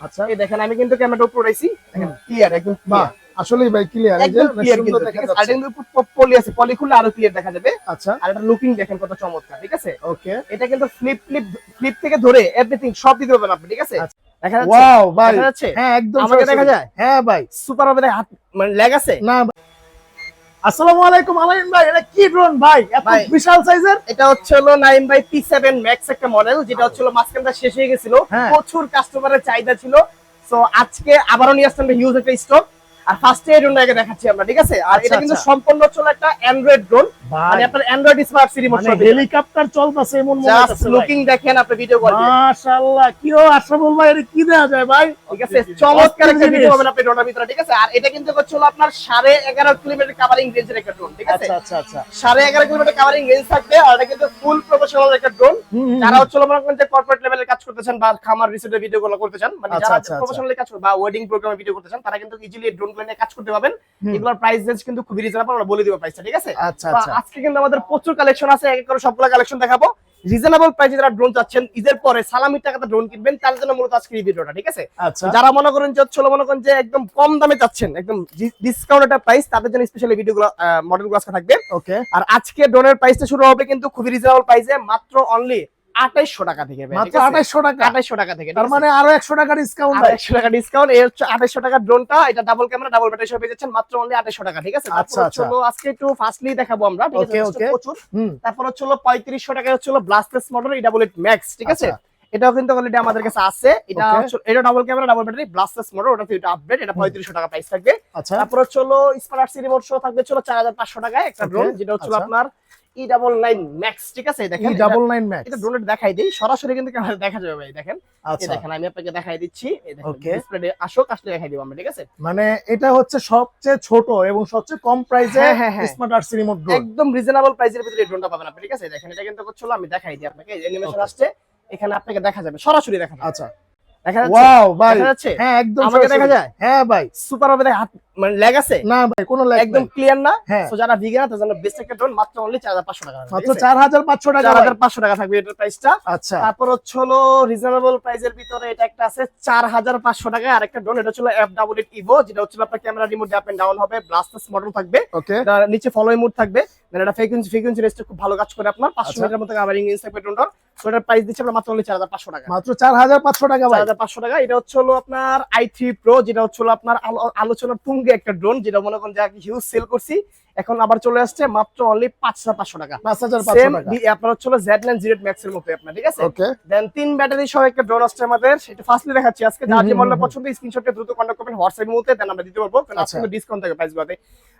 আচ্ছা এই দেখেন আমি কিন্তু ক্যামেরাটা উপর দেখেন ক্লিয়ার একদম বাহ। আসলেই ভাই ক্লিয়ার একদম ক্লিয়ার কিন্তু দেখা ঠিক আছে? আর পলি আছে পলি খুললে আরও ক্লিয়ার দেখা যাবে। আচ্ছা। আর এটা লুকিং দেখেন কত চমৎকার ঠিক আছে? ওকে এটা কিন্তু ফ্লিপ ফ্লিপ ফ্লিপ থেকে ধরে এভরিথিং সব দিতে পারবেন আপনি ঠিক আছে? আচ্ছা। দেখা যাচ্ছে? ওয়াও ভাই। দেখা যাচ্ছে? হ্যাঁ একদম আমাকে দেখা যায়? হ্যাঁ ভাই। সুপার হবে হাত মানে লেগ আছে? না ভাই। আসসালামু আলাইকুম আলাইন ভাই। এটা কি ড্রোন ভাই? এত বিশাল সাইজের এটা হচ্ছে হলো nine by P seven max একটা মডেল যেটা হচ্ছে হলো মাঝখানটা শেষ হয়ে গেছিল। হ্যাঁ। প্রচুর কাস্টমারের চাহিদা ছিল। সো আজকে আবারও নিয়ে আসলাম হিউজ একটা স্টক আর ফার্স্টে এই দেখাচ্ছি আমরা ঠিক আছে? আর আচ্ছা, এটা কিন্তু আচ্ছা। সম্পূর্ণ হলো একটা অ্যান্ড্রয়েড ড্রোন মানে আপনার অ্যান্ড্রয়েড স্মার্ট মানে হেলিকপ্টার চলতেছে এমন মনে হচ্ছে লুকিং দেখেন আপনি ভিডিও কল মাশাআল্লাহ কি ও ভাই এটা কি দেয়া যায় ভাই? ঠিক আছে চমৎকার একটা ভিডিও পাবেন আপনি ড্রোনের ভিতরে ঠিক আছে? আর এটা কিন্তু হচ্ছে আপনার সাড়ে এগারো কিলোমিটার কাভারিং রেঞ্জের একটা ড্রোন ঠিক আছে? আচ্ছা আচ্ছা আচ্ছা। সাড়ে এগারো কিলোমিটার কাভারিং রেঞ্জ থাকবে আর এটা কিন্তু ফুল প্রফেশনাল একটা ড্রোন যারা হচ্ছে মনে করেন যে কর্পোরেট লেভেলে কাজ করতে চান বা খামার রিসোর্টের ভিডিও গুলো করতে চান মানে আচ্ছা, যারা আচ্ছা, আচ্ছা। প্রফেশনালি কাজ করে বা ওয়েডিং প্রোগ্রামে ভিডিও করতে চান তারা কিন্তু ইজিলি ড্রোন গুলো নিয়ে কাজ করতে পারবেন। হুম। এগুলোর প্রাইস রেঞ্জ কিন্তু খুবই রিজনেবল আমরা বলে দিব প্রাইসটা ঠিক আছে? আচ্ছা আচ্ছা। আজকে কিন্তু আমাদের প্রচুর কালেকশন আছে এক এক করে সবগুলো কালেকশন দেখাবো। রিজনেবল প্রাইসে যারা ড্রোন চাচ্ছেন ঈদের পরে সালামির টাকাতে ড্রোন কিনবেন তার জন্য মূলত আজকে এই ভিডিওটা ঠিক আছে? আচ্ছা। যারা মনে করেন যে মনে করেন যে একদম কম দামে চাচ্ছেন একদম ডিসকাউন্ট একটা প্রাইস তাদের জন্য স্পেশালি ভিডিওগুলো মডেলগুলো আজকে থাকবে। ওকে আর আজকে ড্রোনের প্রাইসটা শুরু হবে কিন্তু খুবই রিজনেবল প্রাইসে মাত্র অনলি আঠাইশশো টাকা থেকে মাত্র 2800 টাকা। আঠাইশশো টাকা থেকে তার মানে আরও 100 টাকা ডিসকাউন্ট আঠাইশশো টাকা ডিসকাউন্ট এই হচ্ছে আঠাইশশো টাকা ড্রোনটা এটা ডাবল ক্যামেরা ডাবল ব্যাটারি সহ পেয়ে যাচ্ছেন মাত্র অনলি আঠাইশশো টাকা ঠিক আছে? আচ্ছা, তারপর আচ্ছা। আজকে একটু ফার্স্টলি দেখাবো আমরা ঠিক আছে. প্রচুর। তারপর হচ্ছে হলো পঁয়ত্রিশশো টাকা হচ্ছে হলো ব্লাস্টেস মডেল এটা বলে ম্যাক্স ঠিক আছে? আচ্ছা। এটাও কিন্তু অলরেডি আমাদের কাছে আছে। এটা এটা double camera double battery brushless model ওটা এটা আপডেট এটা পঁয়ত্রিশশো টাকা প্রাইস থাকবে। আচ্ছা। তারপর হচ্ছে হলো স্পার্ট সি রিমোট সহ থাকবে হাজার পাঁচশো টাকায় একটা ড্রোন যেটা হচ্ছে। আপনার ই ডাবল নাইন ম্যাক্স ঠিক আছে? দেখেন ই ডাবল নাইন ম্যাক্স এটা ড্রোনের দেখাই দিই। সরাসরি কিন্তু ক্যামেরা দেখা যাবে ভাই দেখেন। আচ্ছা। দেখেন আমি আপনাকে দেখাই দিচ্ছি। Okay. ডিসপ্লে আসুক আসলে দেখাই দিব আমরা ঠিক আছে? মানে এটা হচ্ছে সবচেয়ে ছোট এবং সবচেয়ে কম প্রাইসে। স্মার্ট আরসি রিমোট ড্রোন একদম রিজনেবল প্রাইসের ভিতরে এই ড্রোনটা পাবেন আপনি ঠিক আছে? দেখেন এটা কিন্তু হচ্ছিল আমি দেখাই দিই আপনাকে। অ্যানিমেশন আসছে এখানে আপনাকে দেখা যাবে সরাসরি দেখা আচ্ছা। দেখা যাচ্ছে? ওয়াও ভাই। দেখা যাচ্ছে? হ্যাঁ একদম আমাকে দেখা যায়? হ্যাঁ ভাই। সুপার হবে হাত মানে লেগ আছে? না ভাই কোনো লাইক একদম ক্লিয়ার না? হ্যাঁ। তো যারা ভিগান জন্য বেস্ট একটা ড্রোন মাত্র অনলি চার হাজার পাঁচশো টাকা। মাত্র চার হাজার পাঁচশো টাকা চার ভাই। হাজার পাঁচশো টাকা থাকবে এটার প্রাইসটা আচ্ছা। তারপর হচ্ছে হলো রিজনেবল প্রাইসের ভিতরে এটা একটা আছে চার হাজার পাঁচশো টাকা আর একটা ড্রোন এটা যেটা হচ্ছে আপনার camera remote up and down হবে ব্লাস্টাস মডেল থাকবে। এটা নিচে ফলোই মোড থাকবে। মানে এটা ফ্রিকোয়েন্সি ফ্রিকোয়েন্সি রেঞ্জটা খুব ভালো কাজ করে আপনার। পাঁচশো আচ্ছা। মিটার মতো কাভারিং ইঞ্চ থাকবে ড্রোনটার তো এটার প্রাইস দিচ্ছে আমরা মাত্র অনলি চার হাজার পাঁচশো টাকা। মাত্র চার হাজার পাঁচশো টাকা চার ভাই হাজার পাঁচশো টাকা। এটা হচ্ছে হলো আপনার আই থ্রি প্রো যেটা হচ্ছে হলো আপনার আলো- আলোচনার তুঙ্গে একটা ড্রোন যেটা মনে করেন যে হিউজ সেল করছি এখন আবার চলে আসছে মাত্র অনলি পাঁচ হাজার পাঁচশো টাকা। পাঁচ হাজার আপনার হচ্ছে জেড নাইন জিরো ম্যাক্স এর মতো আপনার ঠিক আছে? দেন তিন ব্যাটারি সহ একটা ড্রোন আসছে আমাদের সেটা ফার্স্টলি দেখাচ্ছি আজকে। যার যে হুম। পছন্দ স্ক্রিনশটে দ্রুত কন্টাক্ট করবেন হোয়াটসঅ্যাপ মুহূর্তে দেন আমরা দিতে পারব। কারণ আচ্ছা। আজকে ডিসকাউন্ট থাকে প্রাইস গুলোতে।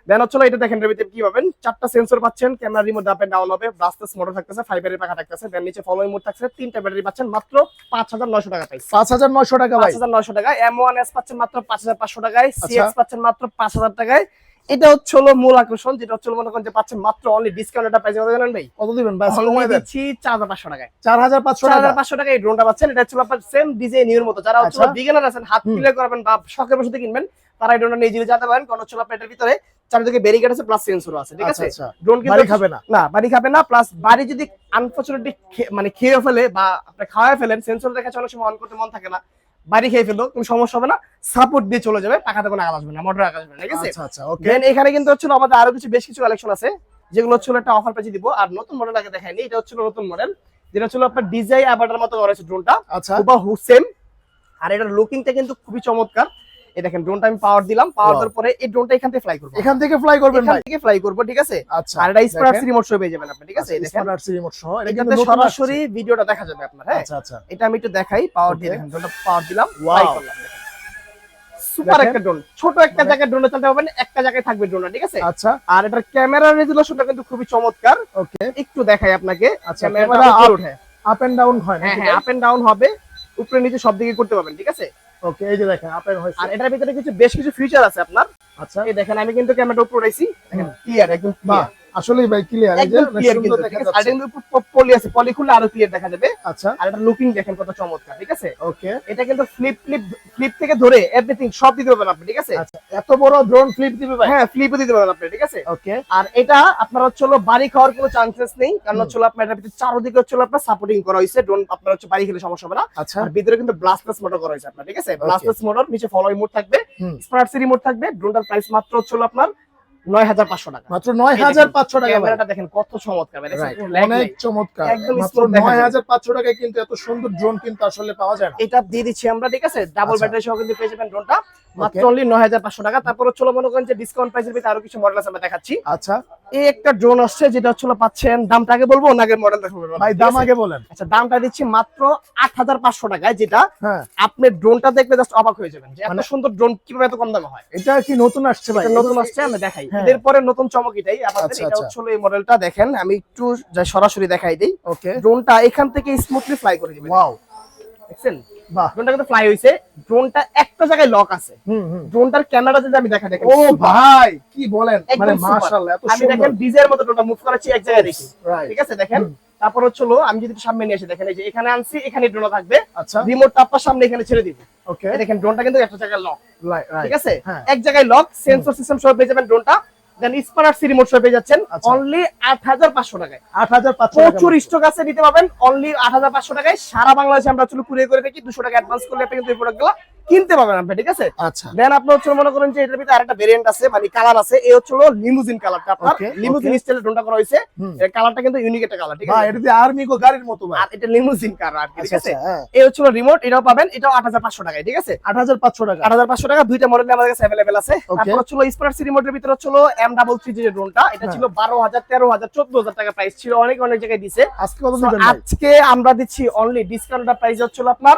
দেন হচ্ছে এটা দেখেন এর ভিতরে কি পাবেন? চারটা সেন্সর পাচ্ছেন camera remote up and down হবে ব্লাস্টাস মোটর থাকতেছে ফাইবারের পাখা থাকতেছে দেন নিচে ফলোইং মোড থাকছে তিনটা ব্যাটারি পাচ্ছেন মাত্র পাঁচ হাজার নয়শো টাকা প্রাইস পাঁচ হাজার নয়শো টাকা ভাই। পাঁচ হাজার নয়শো টাকা এম ওয়ান এস পাচ্ছেন মাত্র পাঁচ হাজার পাঁচশো টাকায় আচ্ছা। সিএক্স পাচ্ছেন মাত্র পাঁচ হাজার টাকায়। এটা হচ্ছে হলো মূল আকর্ষণ যেটা হচ্ছে মনে করেন যে পাচ্ছেন মাত্র অনলি ডিসকাউন্ট এটা প্রাইস জানেন ভাই? কত দিবেন? ভাই সময় দিচ্ছি চার হাজার পাঁচশো টাকায়। চার হাজার পাঁচশো চার টাকা হাজার পাঁচশো টাকা এই ড্রোনটা পাচ্ছেন। এটা হচ্ছে আপনার সেম ডিজাইন এর মতো। যারা হচ্ছে আচ্ছা। বিগিনার আছেন হাত। ক্লিয়ার করবেন বা শখের বসে কিনবেন তারা এই ড্রোনটা নিয়ে জিরে যেতে পারেন। কারণ হচ্ছে আপনার এটার ভিতরে চারিদিকে ব্যারিকেড আছে প্লাস সেন্সরও আছে ঠিক আচ্ছা আছে? আচ্ছা। ড্রোন বাড়ি কিন্তু খাবে না? না বাড়ি খাবে না প্লাস বাড়ি যদি আনফরচুনেটলি মানে খেয়ে ফেলে বা আপনি খাওয়ায় ফেলেন সেন্সর দেখা অনেক সময় অন করতে মন থাকে না। বাড়ি খেয়ে ফেলল কোনো সমস্যা হবে না। সাপোর্ট দিয়ে চলে যাবে টাকাতে কোনো আগাল আসবে না মোটর আগাল আসবে না ঠিক আছে? আচ্ছা আচ্ছা ওকে দেন এখানে কিন্তু হচ্ছে আমাদের আরও কিছু বেশ কিছু কালেকশন আছে যেগুলো হচ্ছে একটা অফার পেজে দিব। আর নতুন মডেল আগে দেখাইনি এটা হচ্ছে নতুন মডেল যেটা হচ্ছে আপনার ডিজাই আবাটার মতো করা হয়েছে ড্রোনটা আচ্ছা। বা হুসেম আর এটার লুকিংটা কিন্তু খুবই চমৎকার। এই দেখেন ড্রোনটা আমি পাওয়ার দিলাম পাওয়ার দেওয়ার পরে এই ড্রোনটা এখান থেকে ফ্লাই করব। এখান থেকে ফ্লাই করবেন এখান থেকে ফ্লাই করব ঠিক আছে? আচ্ছা আর এটা দেখেন। রিমোট শো পেয়ে যাবেন আপনি ঠিক আছে? এই দেখেন। স্মার্ট রিমোট সহ এটা কিন্তু সরাসরি ভিডিওটা দেখা যাবে আপনার হ্যাঁ? আচ্ছা আচ্ছা। এটা আমি একটু দেখাই পাওয়ার দিয়ে দেখেন ড্রোনটা পাওয়ার দিলাম. ফ্লাই করলাম সুপার একটা ড্রোন ছোট একটা জায়গায় ড্রোনে চালাতে পারবেন একটা জায়গায় থাকবে ড্রোনটা ঠিক আছে? আচ্ছা। আর এটার ক্যামেরা রেজুলেশনটা কিন্তু খুবই চমৎকার। ওকে একটু দেখাই আপনাকে আচ্ছা, ক্যামেরা আপ এন্ড ডাউন হয় হ্যাঁ হ্যাঁ আপ এন্ড ডাউন হবে উপরে নিচে সব দিকে করতে পারবেন ঠিক আছে? ওকে এই যে দেখেন আপ হয়েছে। আর এটার ভিতরে কিছু বেশ কিছু ফিচার আছে আপনার। আচ্ছা। এই দেখেন আমি কিন্তু ক্যামেরাটা উপরে রাখছি দেখেন। ক্লিয়ার একদম বাহ। আসলেই ভাই ক্লিয়ার এই যে সুন্দর দেখা আছে? আর যাচ্ছে এটা কিন্তু পলি আছে পলি খুললে আরও ক্লিয়ার দেখা যাবে। আচ্ছা। আর এটা লুকিং দেখেন কত চমৎকার ঠিক আছে? ওকে এটা কিন্তু ফ্লিপ ফ্লিপ ফ্লিপ থেকে ধরে এভরিথিং সব দিতে পারবেন আপনি ঠিক আছে? আচ্ছা এত বড় ড্রোন ফ্লিপ দিবে ভাই? হ্যাঁ ফ্লিপও দিতে পারবেন আপনি ঠিক আছে? ওকে আর এটা আপনার হচ্ছে বাড়ি খাওয়ার কোনো চান্সেস নেই কারণ হচ্ছে আপনার ভিতরে চারদিকে হচ্ছে আপনার সাপোর্টিং করা হয়েছে ড্রোন আপনার হচ্ছে বাড়ি খেলে সমস্যা হবে না। আচ্ছা। আর ভিতরে কিন্তু ব্লাস্টলেস মোটর করা হয়েছে আপনার ঠিক আছে? ব্লাস্টলেস মোটর নিচে ফলোই মোড থাকবে। স্মার্ট সিরি মোড থাকবে ড্রোনটার প্রাইস মাত্র হচ্ছে আপনার নয় হাজার পাঁচশো টাকা। মাত্র নয় হাজার পাঁচশো টাকা ক্যামেরাটা দেখেন কত চমৎকার অনেক চমৎকার। একদম মাত্র টাকায় কিন্তু এত সুন্দর ড্রোন কিন্তু আসলে পাওয়া যায় না। এটা দিয়ে দিচ্ছি আমরা ঠিক আছে? ডাবল আচ্ছা। ব্যাটারি সহ কিন্তু পেয়ে যাবেন ড্রোনটা মাত্র অনলি নয় হাজার পাঁচশো টাকা। তারপর মনে করেন যে ডিসকাউন্ট প্রাইসের ভিতরে আরও কিছু মডেল আছে আমরা দেখাচ্ছি। আচ্ছা। এই একটা ড্রোন আসছে যেটা পাচ্ছেন দামটা আগে বলব না আগে ভাই দাম আগে বলেন। আচ্ছা দামটা দিচ্ছি মাত্র আট হাজার পাঁচশো টাকায় যেটা হ্যাঁ। আপনি ড্রোনটা দেখলে জাস্ট অবাক হয়ে যাবেন যে এত মানে- সুন্দর ড্রোন কীভাবে এত কম দামে হয়। এটা কি নতুন আসছে ভাই? এটা নতুন আসছে আমি দেখাই। হ্যাঁ। এদের পরে নতুন চমক এটাই। আমাদের আচ্ছা, এটা আচ্ছা। হচ্ছে এই মডেলটা দেখেন আমি একটু সরাসরি দেখাই দিই। ওকে ড্রোনটা এখান থেকে স্মুথলি ফ্লাই করে দিবেন। ওয়াও দেখছেন? ড্রোনটা কিন্তু ফ্লাই হইছে। ড্রোনটা একটা জায়গায় লক আছে। ড্রোনটার ক্যামেরা যদি আমি দেখা দেখেন ও ভাই কি বলেন? মানে মাশাআল্লাহ এত আমি দেখেন ডিজের মতো ড্রোনটা মুভ করাচ্ছি এক জায়গায় দেখি। ঠিক আছে দেখেন? তারপর হচ্ছে আমি যদি সামনে নিয়ে এসে দেখেন এই যে এখানে আনছি এখানে ড্রোন থাকবে। আচ্ছা। রিমোটটা আপনার সামনে এখানে ছেড়ে দিব। ওকে দেখেন ড্রোনটা কিন্তু একটা জায়গায় লক ঠিক আছে? হ্যাঁ। এক জায়গায় লক সেন্সর সিস্টেম সহ পেয়ে যাবেন ড্রোনটা দেন স্পানার সি রিমোট পেয়ে যাচ্ছেন আচ্ছা। অনলি হাজার পাঁচশো টাকায়। আট হাজার পাঁচশো প্রচুর স্টক আছে নিতে পারবেন অনলি আট হাজার পাঁচশো টাকায়। সারা বাংলাদেশে আমরা চলো কুরিয়ে করে থাকি দুশো টাকা অ্যাডভান্স করলে আপনি কিন্তু এই প্রোডাক্টগুলো কিনতে পারবেন আপনি ঠিক আছে? আচ্ছা। দেন আপনি হচ্ছে মনে করেন যে এটার ভিতরে আরেকটা ভেরিয়েন্ট আছে মানে কালার আছে এই হচ্ছে লিমুজিন কালারটা আপনার। লিমুজিন স্টাইলে ড্রোনটা করা হয়েছে। এর কালারটা কিন্তু ইউনিক একটা কালার ঠিক আছে? এটা দিয়ে আর্মি গো গাড়ির মতো ভাই। আর এটা লিমুজিন কালার আর ঠিক আচ্ছা আছে? আচ্ছা এই হচ্ছে রিমোট এটাও পাবেন এটাও আট হাজার পাঁচশো টাকায় ঠিক আছে? আট হাজার পাঁচশো টাকা। আট হাজার পাঁচশো টাকা দুইটা মডেল আমাদের কাছে আছে. তারপর রিমোটের ভিতরে হচ্ছিল এম ডাবল থ্রি যে ড্রোনটা এটা। ছিল বারো হাজার তেরো হাজার চোদ্দ হাজার টাকা প্রাইস ছিল। অনেক অনেক জায়গায় দিছে। আজকে কত So, দিবেন ভাই? আজকে আমরা দিচ্ছি অনলি ডিসকাউন্টটা প্রাইস হচ্ছিল আপনার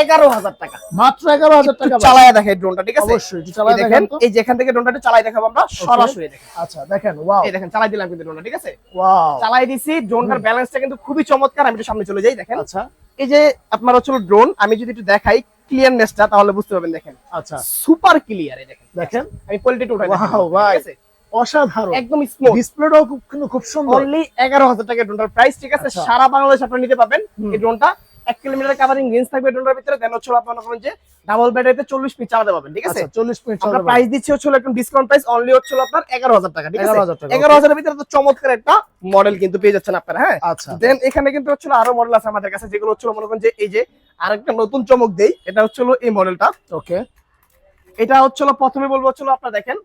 এগারো হাজার টাকা। মাত্র এগারো হাজার টাকা চালায় দেখে ড্রোনটা ঠিক আছে? অবশ্যই চালায় দেখেন দেখেন এই যেখান থেকে ড্রোনটা চালাই দেখাবো আমরা সরাসরি দেখেন। আচ্ছা দেখেন ওয়াও। এই দেখেন চালাই দিলাম কিন্তু ড্রোনটা ঠিক আছে? ওয়াও। চালাই দিছি ড্রোনটার ব্যালেন্সটা কিন্তু খুবই চমৎকার আমি একটু সামনে চলে যাই দেখেন। আচ্ছা। এই যে আপনার হচ্ছিল ড্রোন আমি যদি একটু দেখাই ক্লিয়ারনেসটা তাহলে বুঝতে পারবেন দেখেন। আচ্ছা। সুপার ক্লিয়ার এই দেখেন। দেখেন। আমি কোয়ালিটি উঠাই দেখাবো, ভাই। অসাধারণ। একদম স্মুথ ডিসপ্লেটাও খুব কিন্তু খুব সুন্দর। অনলি এগারো হাজার টাকা ড্রোনটার প্রাইস ঠিক আছে? আচ্ছা। সারা বাংলাদেশ আপনি নিতে পাবেন এই ড্রোনটা এক কিলোমিটার কাভারিং রেঞ্জ থাকবে ড্রোনটার ভিতরে দেন হচ্ছে আপনার করেন যে ডাবল ব্যাটারিতে চল্লিশ পিস চালাতে পারবেন ঠিক আছে? আচ্ছা চল্লিশ মিনিট আমরা প্রাইস দিচ্ছি হচ্ছে একদম ডিসকাউন্ট প্রাইস অনলি হচ্ছে আপনার এগারো হাজার টাকা ঠিক আছে? 11,000 টাকা, এগারো হাজারের ভিতরে তো চমৎকার একটা মডেল কিন্তু পেয়ে যাচ্ছেন আপনারা হ্যাঁ? আচ্ছা। দেন এখানে কিন্তু হচ্ছিল আরও মডেল আছে আমাদের কাছে যেগুলো হচ্ছিল মনে করেন যে এই যে আরেকটা নতুন চমক দেই এটা হচ্ছিল এই মডেলটা ওকে এটা হচ্ছিল প্রথমে বলব হচ্ছিল আপনারা দেখেন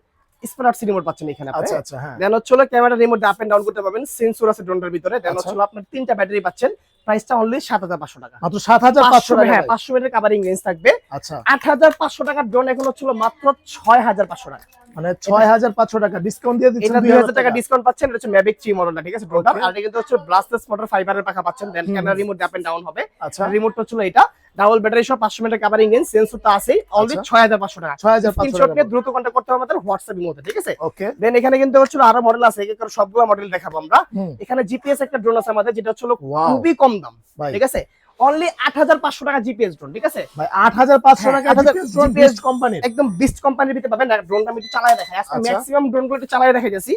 স্মার্ট রিমোট পাচ্ছেন এখানে আচ্ছা আচ্ছা হ্যাঁ। দেন হচ্ছে camera remote up and down করতে পারবেন। সেন্সর আছে ড্রোনটার ভিতরে। দেন আচ্ছা। হচ্ছে আপনার তিনটা ব্যাটারি পাচ্ছেন। প্রাইসটা অনলি সাত হাজার পাঁচশো টাকা। মাত্র সাত হাজার পাঁচশো পাঁচশো টাকা হ্যাঁ ভাই। পাঁচশো মিটার কাভারিং রেঞ্জ থাকবে। আচ্ছা। আট হাজার পাঁচশো টাকার ড্রোন এখন হচ্ছিল মাত্র ছয় হাজার পাঁচশো টাকা। মানে ছয় হাজার পাঁচশো টাকা ডিসকাউন্ট দিয়ে দিচ্ছেন টাকা। ডিসকাউন্ট পাচ্ছেন। এটা হচ্ছে ম্যাভিক মডেলটা ঠিক আছে ড্রোনটা আর এটা কিন্তু হচ্ছে ব্লাস্টলেস মোটর ফাইবারের পাখা পাচ্ছেন। Then camera remote up and down হবে। আচ্ছা। রিমোটটা ছিল এটা। ডাবল ব্যাটারি সহ পাঁচশো মিটার কাভারিং রেঞ্জ সেন্সরটা আছে অনলি আচ্ছা। ছয় হাজার পাঁচশো টাকা। ছয় হাজার পাঁচশো স্ক্রিনশট টাকা দ্রুত কন্ট্যাক্ট করতে হবে আমাদের হোয়াটসঅ্যাপ মধ্যে ঠিক আছে? ওকে দেন এখানে কিন্তু হচ্ছিল আরও মডেল আছে এক করে সবগুলো মডেল দেখাবো আমরা। এখানে জিপিএস একটা ড্রোন আছে আমাদের যেটা হচ্ছিল খুবই কম দাম ঠিক আছে? অনলি আট হাজার পাঁচশো টাকা জিপিএস ড্রোন ঠিক আছে? ভাই আট হাজার পাঁচশো হ্যাঁ, টাকা 8,000 GPS GPS একদম বিস্ট কোম্পানির ভিতরে পাবেন ড্রোনটা আমি একটু চালায় দেখাই। আজকে আচ্ছা। ম্যাক্সিমাম ড্রোনগুলো একটু চালায় দেখা যাচ্ছি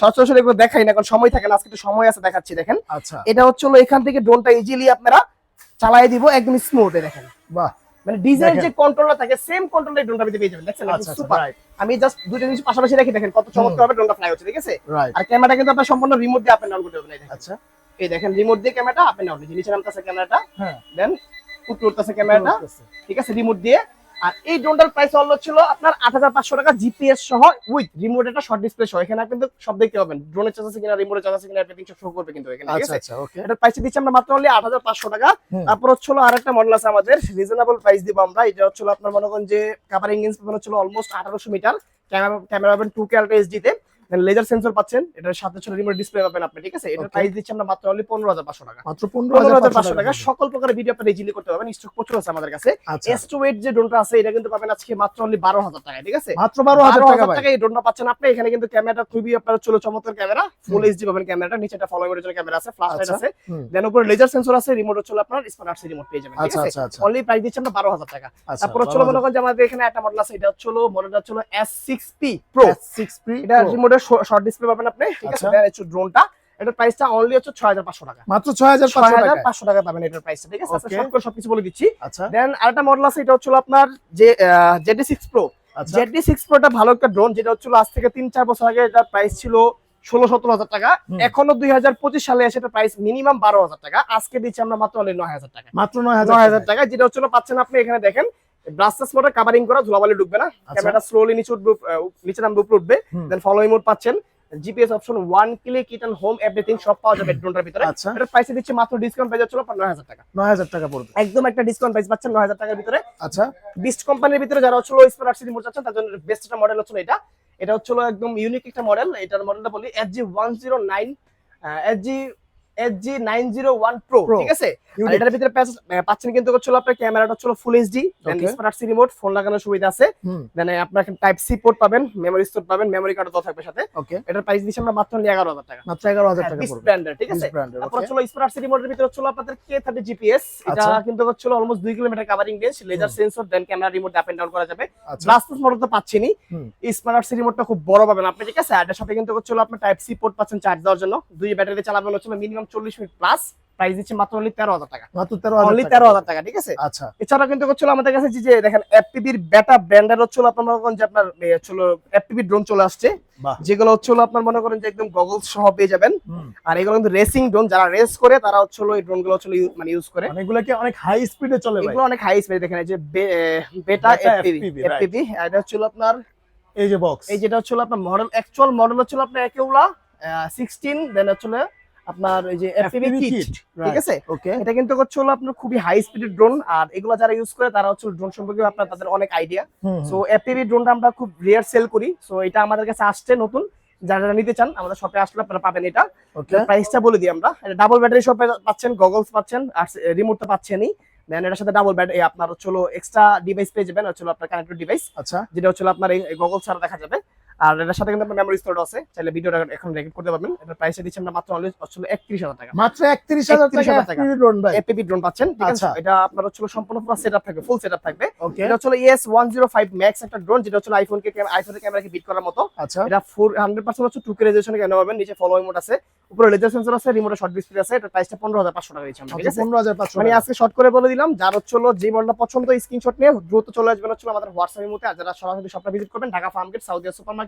সচরাচর এগুলো দেখাই না কারণ সময় থাকে না আজকে একটু সময় আছে দেখাচ্ছি দেখেন। আচ্ছা। এটা হচ্ছে হলো এখান থেকে ড্রোনটা ইজিলি আপনারা চালায় দিব একদম স্মুথ দেখেন। বাহ। মানে ডিজেল যে কন্ট্রোলার থাকে সেম কন্ট্রোলার ড্রোনটা ভিতরে পেয়ে যাবেন। দেখছেন আচ্ছা সুপার আমি জাস্ট দুটো জিনিস পাশাপাশি রাখি দেখেন কত চমৎকার হবে ডোনটা ফ্লাই হচ্ছে ঠিক আছে? আর ক্যামেরাটা কিন্তু আপনার সম্পূর্ণ রিমোট দিয়ে আপনি ডাউন করতে হবে এই দেখেন। আচ্ছা। এই দেখেন রিমোট দিয়ে ক্যামেরাটা আপনি ডাউন নিচে নামতেছে ক্যামেরাটা হ্যাঁ। দেন উঠতে উঠতেছে ক্যামেরাটা ঠিক আছে? রিমোট দিয়ে আর এই ড্রোনটার প্রাইস হলো ছিল আপনার আট হাজার পাঁচশো টাকা জিপিএস সহ উইথ রিমোট একটা শর্ট ডিসপ্লে সহ। এখানে কিন্তু সব দেখতে পাবেন। ড্রোনের চার্জ আছে কিনা রিমোটের চার্জ আছে কিনা এভরিথিং সব শো করবে কিন্তু এখানে আচ্ছা আচ্ছা ওকে এটার প্রাইস দিচ্ছি আমরা মাত্র অনলি আট হাজার পাঁচশো টাকা। তারপর হচ্ছিল আরেকটা মডেল আছে আমাদের। রিজনেবল প্রাইস দিব আমরা। এটা হচ্ছিল আপনার মনে করেন যে কাভারিং ইঞ্জিন হচ্ছিল অলমোস্ট আঠারোশো মিটার। ক্যামেরা ক্যামেরা পাবেন টু কে আলট্রা এইচডিতে লেজার সেন্সর পাচ্ছেন এটার সাথে ছিল রিমোট ডিসপ্লে পাবেন আপনি ঠিক আছে? এটার প্রাইস দিচ্ছি আমরা মাত্র অনলি পনেরো হাজার পাঁচশো টাকা। মাত্র পনেরো পনেরো হাজার হাজার পাঁচশো টাকা। সকল প্রকারের ভিডিও আপনি ইজিলি করতে পারবেন স্টক প্রচুর আছে আমাদের কাছে। আচ্ছা। এস টু ওয়েট যে ড্রোনটা আছে এটা কিন্তু পাবেন আজকে মাত্র অনলি বারো হাজার টাকা ঠিক আছে? মাত্র বারো হাজার টাকা টাকা এই ড্রোনটা পাচ্ছেন আপনি। এখানে কিন্তু ক্যামেরাটা খুবই আপনার চলো চমৎকার ক্যামেরা ফুল এইচডি পাবেন ক্যামেরাটা নিচে একটা ফলো মোডের ক্যামেরা আছে ফ্ল্যাশ লাইট আচ্ছা। আছে। দেন উপরে লেজার সেন্সর আছে রিমোট হচ্ছে আপনার স্মার্ট আর্টস রিমোট পেয়ে যাবেন ঠিক আচ্ছা আছে? আচ্ছা আচ্ছা। অনলি প্রাইস দিচ্ছি আমরা বারো হাজার টাকা। আচ্ছা তারপর হচ্ছে মনে করেন যে আমাদের এখানে একটা মডেল আছে এটা হচ্ছে মডেলটা পি প্রো সিক্স পি এটা রিমোটের শর্ট ডিসপ্লে পাবেন আপনি ঠিক আছে। হচ্ছে ড্রোনটা এটার প্রাইসটা অনলি হচ্ছে ছয় হাজার পাঁচশো টাকা। মাত্র ছয় হাজার ছয় পাঁচশো হাজার টাকা পাঁচশো টাকা পাবেন এটার প্রাইসটা ঠিক আছে? আচ্ছা, Okay. করে সবকিছু বলে দিচ্ছি। আচ্ছা। দেন আরেকটা মডেল আছে এটা হচ্ছিল আপনার যে আচ্ছা। ভালো একটা ড্রোন যেটা হচ্ছিল আজ থেকে তিন চার বছর আগে এটার প্রাইস ছিল ষোলো সতেরো হাজার টাকা। এখনও দুই হাজার পঁচিশ সালে এসে এটার প্রাইস মিনিমাম বারো হাজার টাকা। আজকে দিচ্ছি আমরা মাত্র অনলি নয় হাজার টাকা। মাত্র নয় হাজার টাকা যেটা হচ্ছিল পাচ্ছেন আপনি এখানে দেখেন ব্রাসলেস মোডে কাভারিং করা ধুলাবালি ঢুকবে না। আচ্ছা। ক্যামেরাটা স্লোলি নিচে উঠবে নিচে নামবে উপরে উঠবে। দেন ফলোইং মোড পাচ্ছেন GPS option one click it home everything সব পাওয়া যাবে ড্রোনটার ভিতরে। আচ্ছা। এটার প্রাইসে দিচ্ছে মাত্র ডিসকাউন্ট পেয়ে যাচ্ছিল নয় হাজার টাকা। নয় হাজার টাকা পড়বে। একদম একটা ডিসকাউন্ট প্রাইস পাচ্ছেন নয় হাজার টাকার ভিতরে। আচ্ছা। বিস্ট কোম্পানির ভিতরে যারা হচ্ছিল স্মার্ট সিটি মোড চাচ্ছেন তার জন্য বেস্ট একটা মডেল হচ্ছিল এটা। এটা হচ্ছিল একদম ইউনিক একটা মডেল এটার মডেলটা বলি S G one zero nine S G S G nine zero one pro Pro। ঠিক আছে? এটার ভিতরে পাচ্ছেন কিন্তু হচ্ছিল আপনার ক্যামেরাটা হচ্ছিল full HD then smart city mode phone লাগানোর সুবিধা আছে। দেন আপনার টাইপ সি পোর্ট পাবেন মেমোরি স্টোর পাবেন মেমোরি কার্ড থাকবে সাথে। এটার প্রাইস দিচ্ছি আমরা মাত্র এগারো হাজার টাকা। মাত্র এগারো হাজার টাকা পড়বে। ব্র্যান্ডের ঠিক আছে? তারপর। স্মার্ট সিটি মোডের ভিতরে আপনাদের কে থার্টি জিপিএস এটা আচ্ছা। কিন্তু হচ্ছিল অলমোস্ট দুই kilometer covering range laser sensor then camera remote up and down করা যাবে। আচ্ছা। ব্লাস্টাস মডেল তো পাচ্ছেনই। স্মার্ট সিটি মোডটা খুব বড় পাবেন। আপনি ঠিক আছে? এটার সাথে কিন্তু হচ্ছিল আপনার টাইপ সি পোর্ট পাচ্ছেন চার্জ দেওয়ার জন্য। দুই ব্যাটারিতে চালাবেন হচ্ছিল মিনিমাম চল্লিশ মিনিট প্লাস প্রাইস দিচ্ছে মাত্র অনলি তেরো হাজার টাকা মাত্র তেরো অনলি তেরো টাকা হাজার টাকা ঠিক আছে আচ্ছা এছাড়া কিন্তু হচ্ছিল আমাদের কাছে যে- দেখেন এফপিবির বেটা ব্র্যান্ডের হচ্ছিল আপনার মনে করেন যে আপনার হচ্ছিল এফপিবি ড্রোন চলে আসছে যেগুলো হচ্ছিল আপনার মনে করেন যে একদম গগলস সহ পেয়ে যাবেন আর এগুলো কিন্তু রেসিং ড্রোন যারা রেস করে তারা হচ্ছিল এই ড্রোনগুলো হচ্ছিল মানে ইউজ করে এগুলো কি অনেক হাই স্পিডে চলে এগুলো অনেক হাই স্পিড দেখেন এই যে বেটা এফপিবি এফপিবি এটা হচ্ছিল আপনার এই যে বক্স এই যেটা হচ্ছিল আপনার মডেল অ্যাকচুয়াল মডেল হচ্ছিল আপনার একেউলা সিক্সটিন দেন হচ্ছিল আপনার এই যে এফপিবি কিট ঠিক আছে? ওকে এটা কিন্তু হচ্ছে হলো আপনার খুবই হাই স্পিডের ড্রোন আর এগুলো যারা ইউজ করে তারা হচ্ছে ড্রোন সম্পর্কে আপনার তাদের অনেক আইডিয়া সো এফপিভি ড্রোনটা আমরা খুব রিয়ার সেল করি। সো এটা আমাদের কাছে আসছে নতুন। যারা যারা নিতে চান আমাদের শপে আসলে আপনারা পাবেন এটা। প্রাইসটা বলে দিই আমরা। এটা ডাবল ব্যাটারি শপে পাচ্ছেন গগলস পাচ্ছেন আর রিমোটটা পাচ্ছেনই। দেন এটার সাথে ডাবল ব্যাটারি আপনার হচ্ছে এক্সট্রা ডিভাইস পেয়ে যাবেন। হচ্ছে আপনার কানেক্টেড ডিভাইস আচ্ছা। যেটা হচ্ছে আপনার এই গগল ছাড়া দেখা যাবে। আর এটার সাথে কিন্তু আপনার মেমোরি স্টোর আছে। চাইলে ভিডিওটা এখন রেকর্ড করতে পারবেন। এটার প্রাইসটা দিচ্ছি আমরা মাত্র অনলি হচ্ছে একত্রিশ হাজার টাকা। মাত্র একত্রিশ হাজার 31,000 টাকা। টাকা। ড্রোন ভাই। এপিবি ড্রোন পাচ্ছেন ঠিক আছে? আচ্ছা। এটা আপনার হচ্ছে হলো সম্পূর্ণ পুরো সেটআপ থাকবে ফুল সেটআপ থাকবে। এটা হচ্ছে ES one zero five max একটা ড্রোন যেটা হচ্ছে আইফোন কে আইফোনের ক্যামেরাকে বিট করার মতো। আচ্ছা। এটা ফোর হান্ড্রেড পার্সেন্ট হচ্ছে টু কে রেজুলেশন ক্যামেরা পাবেন নিচে ফলোইং মোড আছে। উপরে লেজার সেন্সর আছে রিমোটে শর্ট ডিসপ্লে আছে এটা প্রাইসটা পনেরো হাজার পাঁচশো টাকা দিচ্ছি আমরা, ঠিক আছে? পনেরো হাজার পাঁচশো মানে আজকে শর্ট করে বলে দিলাম যার হচ্ছে যে মডেলটা পছন্দ স্ক্রিনশট নিয়ে দ্রুত চলে আসবেন হচ্ছে আমাদের হোয়াটসঅ্যাপের মধ্যে আর যারা সরাসরি শপটা ভিজিট করবেন ঢাকা ফার্মগেট সাউদিয়া সুপার মার্কেট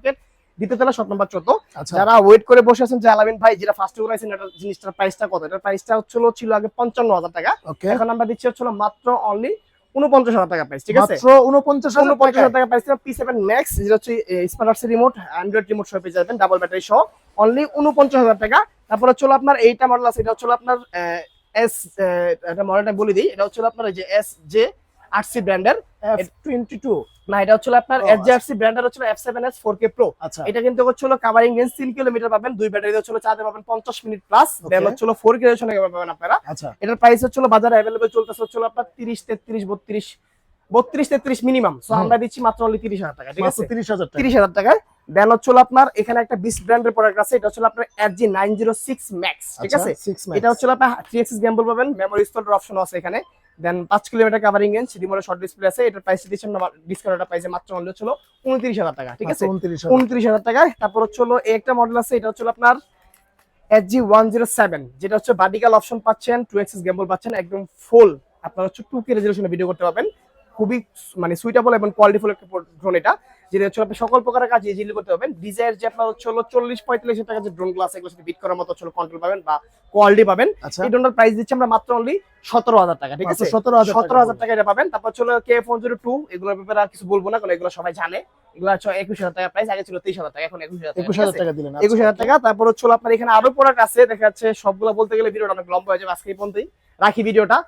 দ্বিতীয় তলা নাম্বার চোদ্দ। আচ্ছা। যারা ওয়েট করে বসে আছেন যে আলামিন ভাই যেটা ফার্স্ট এটা জিনিসটার প্রাইসটা কত? এটার প্রাইসটা হচ্ছিল ছিল আগে পঞ্চান্ন হাজার টাকা। এখন আমরা দিচ্ছি হচ্ছিল মাত্র অনলি উনপঞ্চাশ হাজার টাকা প্রাইস ঠিক আছে? উনপঞ্চাশ হাজার উনপঞ্চাশ টাকা হাজার টাকা প্রাইস পি সেভেন ম্যাক্স যেটা হচ্ছে স্মার্ট রিমোট অ্যান্ড্রয়েড রিমোট সহ পেয়ে যাবেন ডাবল ব্যাটারি সহ। অনলি উনপঞ্চাশ হাজার টাকা। তারপর আপনার এইটা মডেল আছে এটা হচ্ছে হলো আপনার এস এটা মডেলটা বলে দিই এটা হচ্ছে আপনার যে এস জে আরসি ব্র্যান্ডের এফ টোয়েন্টি টু না এটা আপনার এস জে ব্র্যান্ডের হচ্ছে F seven S four K pro আচ্ছা এটা কিন্তু হচ্ছে হলো কাভারিং রেঞ্জ তিন কিলোমিটার পাবেন দুই ব্যাটারি হচ্ছে চার্জে পাবেন পঞ্চাশ মিনিট প্লাস দেন. হলো ফোর কে পাবেন আপনারা আচ্ছা এটার প্রাইস হচ্ছে বাজারে অ্যাভেলেবল চলতেছে হচ্ছে আপনার তিরিশ তেত্রিশ বত্রিশ বত্রিশ তেত্রিশ মিনিমাম সো আমরা দিচ্ছি মাত্র অনলি তিরিশ হাজার টাকা ঠিক আছে তিরিশ হাজার তিরিশ হাজার টাকায় দেন হচ্ছে আপনার এখানে একটা বিস ব্র্যান্ডের প্রোডাক্ট আছে এটা হচ্ছে আপনার F G nine zero six max ঠিক আছে এটা হচ্ছে আপনার থ্রি এক্সিস গ্যাম্বল পাবেন মেমোরি স্টোরের অপশন আছে এখানে দেন পাঁচ কিলোমিটার কাভারিং রেঞ্জ রিমোটের শর্ট ডিসপ্লে আছে এটার প্রাইস দিচ্ছি ডিসকাউন্ট প্রাইসে মাত্র মূল্য ছিল উনত্রিশ হাজার টাকা ঠিক আছে? উনত্রিশ হাজার টাকায়। তারপর হচ্ছে হলো একটা মডেল আছে এটা হচ্ছে আপনার S G one zero seven যেটা হচ্ছে বার্টিকাল অপশন পাচ্ছেন টু এক্সেস গেম্বল পাচ্ছেন একদম ফুল আপনার হচ্ছে টু কে রেজলিউশনে ভিডিও করতে পারবেন। খুবই মানে সুইটেবল এবং কোয়ালিটিফুল একটা ড্রোন এটা। যেটা হচ্ছে আপনি সকল প্রকারের কাজ ইজিলি করতে পারবেন। যে আপনার হচ্ছে হলো চল্লিশ পঁয়তাল্লিশ হাজার টাকা যে ড্রোন গ্লাস এগুলো সাথে বিট করার মতো হচ্ছে কন্ট্রোল পাবেন বা কোয়ালিটি পাবেন। আচ্ছা। এই ড্রোনটার প্রাইস দিচ্ছি আমরা মাত্র অনলি সতেরো হাজার টাকা ঠিক আছে? সতেরো হাজার সতেরো হাজার টাকা এটা পাবেন। তারপর ছিল কে ফোন জিরো টু এগুলোর ব্যাপারে আর কিছু বলব না কারণ এগুলো সবাই জানে। এগুলো হচ্ছে একুশ হাজার টাকা প্রাইস আগে ছিল তেইশ হাজার টাকা এখন একুশ হাজার একুশ টাকা হাজার টাকা দিলেন একুশ হাজার টাকা তারপর হচ্ছে আপনার এখানে আরও প্রোডাক্ট আছে দেখা যাচ্ছে সবগুলো বলতে গেলে ভিডিওটা অনেক লম্বা হয়ে যাবে আজকে এই পর্যন্তই। রাখি ভিডিওটা।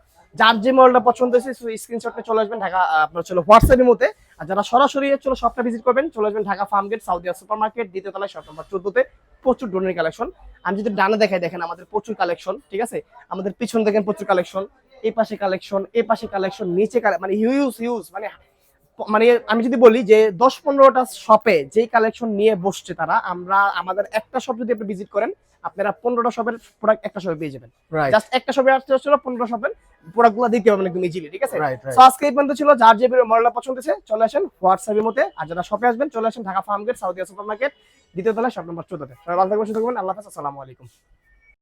যার যে মডেলটা পছন্দ হয়েছে স্ক্রিনশটটা চলে আসবেন ঢাকা আপনার চলো হোয়াটসঅ্যাপের মধ্যে। আর যারা সরাসরি চলো শপটা ভিজিট করবেন, চলে আসবেন Dhaka Farmgate Saudia super market দ্বিতীয় তলায় শপ নম্বর চোদ্দতে প্রচুর ড্রোনের কালেকশন আমি যদি ডানে দেখাই, দেখেন আমাদের প্রচুর কালেকশন ঠিক আছে? আমাদের পিছন দেখেন প্রচুর কালেকশন এই পাশে কালেকশন এই পাশে কালেকশন নিচে মানে হিউজ হিউজ মানে মানে আমি যদি বলি যে দশ পনেরোটা শপে যেই কালেকশন নিয়ে বসছে তারা, আমরা, আমাদের একটা শপ যদি আপনি ভিজিট করেন আপনারা পনেরোটা শপের প্রোডাক্ট একটা শপে পেয়ে যাবেন। জাস্ট একটা শপে আসতে হচ্ছিল পনেরো শপের প্রোডাক্টগুলো দিতে পারবেন একদম ইজিলি ঠিক আছে? রাইট আজকে এই পর্যন্ত ছিল যার যে মডেলটা পছন্দ আছে চলে আসেন হোয়াটসঅ্যাপের মধ্যে। আর যারা শপে আসবেন চলে আসেন Dhaka Farmgate Saudia super market দ্বিতীয় তলায় শপ নম্বর চোদ্দতে। সবাই ভালো থাকবেন। আল্লাহ হাফেজ আসসালামু আলাইকুম।